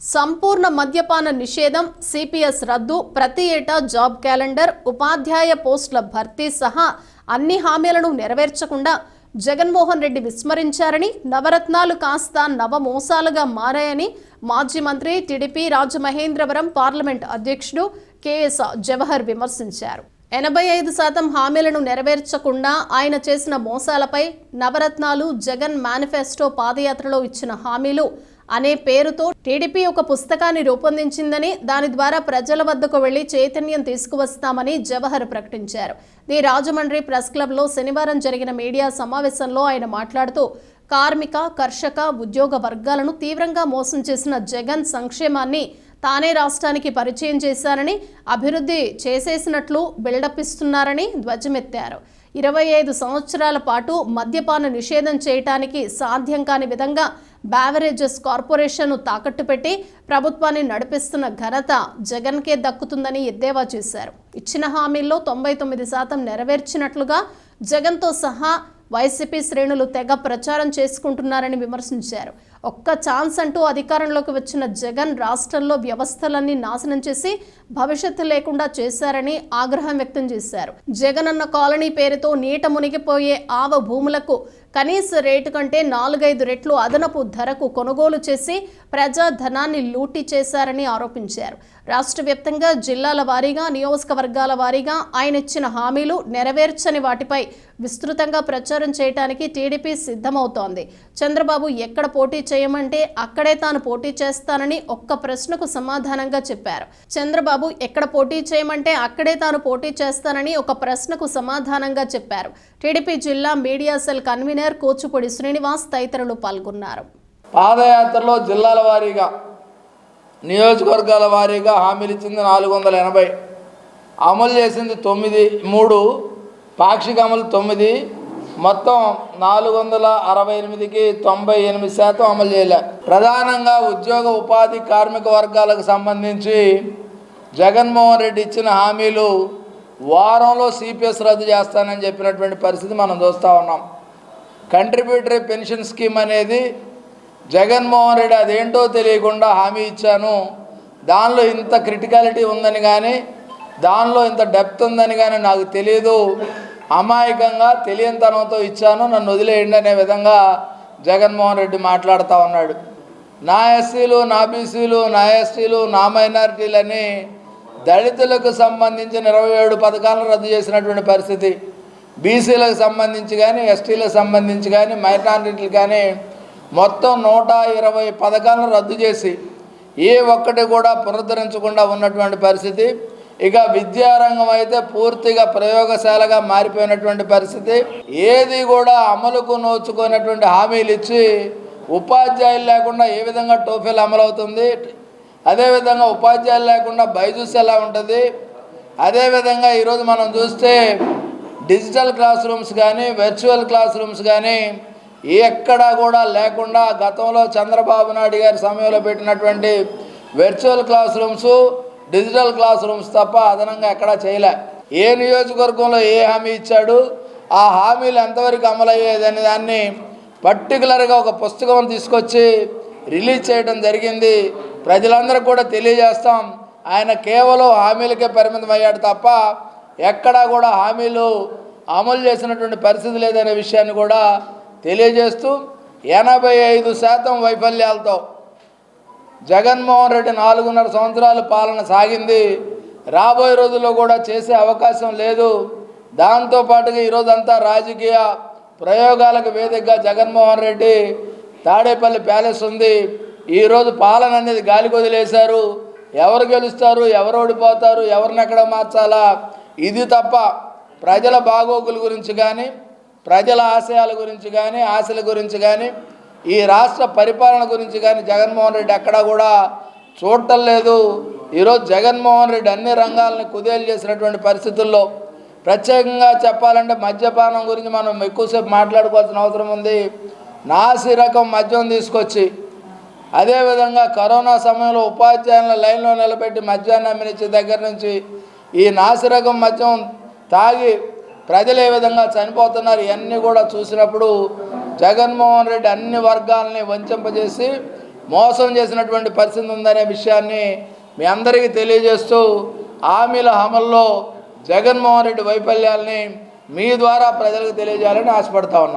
సంపూర్ణ మద్యపాన నిషేధం సిపిఎస్ రద్దు ప్రతి ఏటా జాబ్ క్యాలెండర్ ఉపాధ్యాయ పోస్టుల భర్తీ సహా అన్ని హామీలను నెరవేర్చకుండా జగన్మోహన్ రెడ్డి విస్మరించారని నవరత్నాలు కాస్త నవమోసాలుగా మారాయని మాజీ మంత్రి టీడీపీ రాజమహేంద్రవరం పార్లమెంట్ అధ్యక్షుడు కెఎస్ జవహర్ విమర్శించారు. ఎనభై ఐదు శాతం హామీలను నెరవేర్చకుండా ఆయన చేసిన మోసాలపై నవరత్నాలు జగన్ మేనిఫెస్టో పాదయాత్రలో ఇచ్చిన హామీలు అనే పేరుతో టీడీపీ ఒక పుస్తకాన్ని రూపొందించిందని దాని ద్వారా ప్రజల వద్దకు వెళ్ళి చైతన్యం తీసుకువస్తామని జవహర్ ప్రకటించారు. ది రాజమండ్రి ప్రెస్ క్లబ్లో శనివారం జరిగిన మీడియా సమావేశంలో ఆయన మాట్లాడుతూ కార్మిక కర్షక ఉద్యోగ వర్గాలను తీవ్రంగా మోసం చేసిన జగన్ సంక్షేమాన్ని తానే రాష్ట్రానికి పరిచయం చేశారని అభివృద్ధి చేసేసినట్లు బిల్డప్ ఇస్తున్నారని ధ్వజమెత్తారు. ఇరవై ఐదు సంవత్సరాల పాటు మద్యపాన నిషేధం చేయటానికి సాధ్యం కాని విధంగా బ్యావరేజెస్ కార్పొరేషన్ను తాకట్టు పెట్టి ప్రభుత్వాన్ని నడిపిస్తున్న ఘనత జగన్కే దక్కుతుందని ఎద్దేవా చేశారు. ఇచ్చిన హామీల్లో తొంభై తొమ్మిది శాతం నెరవేర్చినట్లుగా జగన్తో సహా వైసీపీ శ్రేణులు తెగ ప్రచారం చేసుకుంటున్నారని విమర్శించారు. ఒక్క ఛాన్స్ అంటూ అధికారంలోకి వచ్చిన జగన్ రాష్ట్రంలో వ్యవస్థలన్నీ నాశనం చేసి భవిష్యత్తు లేకుండా చేశారని ఆగ్రహం వ్యక్తం చేశారు. జగన్ అన్న కాలనీ పేరుతో నీట మునిగిపోయే ఆవ భూములకు కనీస రేటు కంటే నాలుగైదు రెట్లు అదనపు ధరకు కొనుగోలు చేసి ప్రజా ధనాన్ని లూటీ చేశారని ఆరోపించారు. రాష్ట్ర వ్యాప్తంగా జిల్లాల వారీగా నియోజకవర్గాల వారీగా ఆయన ఇచ్చిన హామీలు నెరవేర్చని వాటిపై విస్తృతంగా ప్రచారం చేయడానికి టీడీపీ సిద్ధమవుతోంది. చంద్రబాబు ఎక్కడ పోటీ చేయమంటే అక్కడే తాను పోటీ చేస్తానని ఒక్క ప్రశ్నకు సమాధానంగా చెప్పారు. చంద్రబాబు ఎక్కడ పోటీ చేయమంటే అక్కడే తాను పోటీ చేస్తానని ఒక ప్రశ్నకు సమాధానంగా చెప్పారు. టీడీపీ జిల్లా మీడియా సెల్ కన్వీనర్ కోచుపొడి శ్రీనివాస్ తదితరులు పాల్గొన్నారు. పాదయాత్రలో జిల్లాల వారీగా నియోజకవర్గాల వారీగా హామీలు ఇచ్చింది నాలుగు వందల ఎనభై. అమలు చేసింది తొమ్మిది మూడు పాక్షిక అమలు తొమ్మిది. మొత్తం నాలుగు వందల అరవై ఎనిమిదికి తొంభై ఎనిమిది శాతం అమలు చేయలే. ప్రధానంగా ఉద్యోగ ఉపాధి కార్మిక వర్గాలకు సంబంధించి జగన్మోహన్ రెడ్డి ఇచ్చిన హామీలు వారంలో సిపిఎస్ రద్దు చేస్తానని చెప్పినటువంటి పరిస్థితి మనం చూస్తూ ఉన్నాం. కంట్రిబ్యూటరీ పెన్షన్ స్కీమ్ అనేది జగన్మోహన్ రెడ్డి అదేంటో తెలియకుండా హామీ ఇచ్చాను. దానిలో ఇంత క్రిటికాలిటీ ఉందని కానీ దానిలో ఇంత డెప్త్ ఉందని కానీ నాకు తెలియదు అమాయకంగా తెలియనితనంతో ఇచ్చాను. నన్ను వదిలేయండి అనే విధంగా జగన్మోహన్ రెడ్డి మాట్లాడుతూ ఉన్నాడు. నా ఎస్సీలు నా బీసీలు నా ఎస్టీలు నా మైనారిటీలని దళితులకు సంబంధించిన ఇరవై ఏడు పథకాలను రద్దు చేసినటువంటి పరిస్థితి. బీసీలకు సంబంధించి కానీ ఎస్టీలకు సంబంధించి కానీ మైనారిటీలు కానీ మొత్తం నూట ఇరవై పథకాలను రద్దు చేసి ఏ ఒక్కటి కూడా పునరుద్ధరించకుండా ఉన్నటువంటి పరిస్థితి. ఇక విద్యారంగం అయితే పూర్తిగా ప్రయోగశాలగా మారిపోయినటువంటి పరిస్థితి. ఏది కూడా అమలుకు నోచుకున్నటువంటి హామీలు ఇచ్చి ఉపాధ్యాయులు లేకుండా ఏ విధంగా టోఫీలు అమలవుతుంది? అదేవిధంగా ఉపాధ్యాయులు లేకుండా బైజూస్ ఎలా ఉంటుంది? అదేవిధంగా ఈరోజు మనం చూస్తే డిజిటల్ క్లాస్ రూమ్స్ కానీ వర్చువల్ క్లాస్ రూమ్స్ కానీ ఎక్కడా కూడా లేకుండా గతంలో చంద్రబాబు నాయుడు గారి సమయంలో పెట్టినటువంటి virtual class rooms digital class rooms తప్ప అదనంగా ఎక్కడా చేయలే. ఏ నియోజకవర్గంలో ఏ హామీ ఇచ్చాడు ఆ హామీలు ఎంతవరకు అమలయ్యేదని దాన్ని పర్టికులర్గా ఒక పుస్తకం తీసుకొచ్చి రిలీజ్ చేయడం జరిగింది. ప్రజలందరూ కూడా తెలియజేస్తాం. ఆయన కేవలం హామీలకే పరిమితం అయ్యాడు తప్ప ఎక్కడా కూడా హామీలు అమలు చేసినటువంటి పరిస్థితి లేదనే విషయాన్ని కూడా తెలియజేస్తూ ఎనభై ఐదు శాతం వైఫల్యాలతో జగన్మోహన్ రెడ్డి నాలుగున్నర సంవత్సరాలు పాలన సాగింది. రాబోయే రోజుల్లో కూడా చేసే అవకాశం లేదు. దాంతోపాటుగా ఈరోజంతా రాజకీయ ప్రయోగాలకు వేదికగా జగన్మోహన్ రెడ్డి తాడేపల్లి ప్యాలెస్ ఉంది. ఈరోజు పాలన అనేది గాలికి వదిలేశారు. ఎవరు గెలుస్తారు? ఎవరు ఓడిపోతారు? ఎవరిని ఎక్కడ మార్చాలా? ఇది తప్ప ప్రజల బాగోగుల గురించి కానీ ప్రజల ఆశయాల గురించి కానీ ఆశల గురించి కానీ ఈ రాష్ట్ర పరిపాలన గురించి కానీ జగన్మోహన్ రెడ్డి ఎక్కడా కూడా చూడటం లేదు. ఈరోజు జగన్మోహన్ రెడ్డి అన్ని రంగాలని కుదేలు చేసినటువంటి పరిస్థితుల్లో ప్రత్యేకంగా చెప్పాలంటే మద్యపానం గురించి మనం ఎక్కువసేపు మాట్లాడుకోవాల్సిన అవసరం ఉంది. నాసి రకం మద్యం తీసుకొచ్చి అదేవిధంగా కరోనా సమయంలో ఉపాధ్యాయుల లైన్లో నిలబెట్టి మద్యాన్ని అమ్మినిచ్చే దగ్గర నుంచి ఈ నాసిరకం మద్యం తాగి ప్రజలు ఏ విధంగా చనిపోతున్నారు ఇవన్నీ కూడా చూసినప్పుడు జగన్మోహన్ రెడ్డి అన్ని వర్గాలని వంచింపజేసి మోసం చేసినటువంటి పరిస్థితి ఉందనే విషయాన్ని మీ అందరికీ తెలియజేస్తూ హామీల అమల్లో జగన్మోహన్ రెడ్డి వైఫల్యాల్ని మీ ద్వారా ప్రజలకు తెలియజేయాలని ఆశపడతా ఉన్నాం.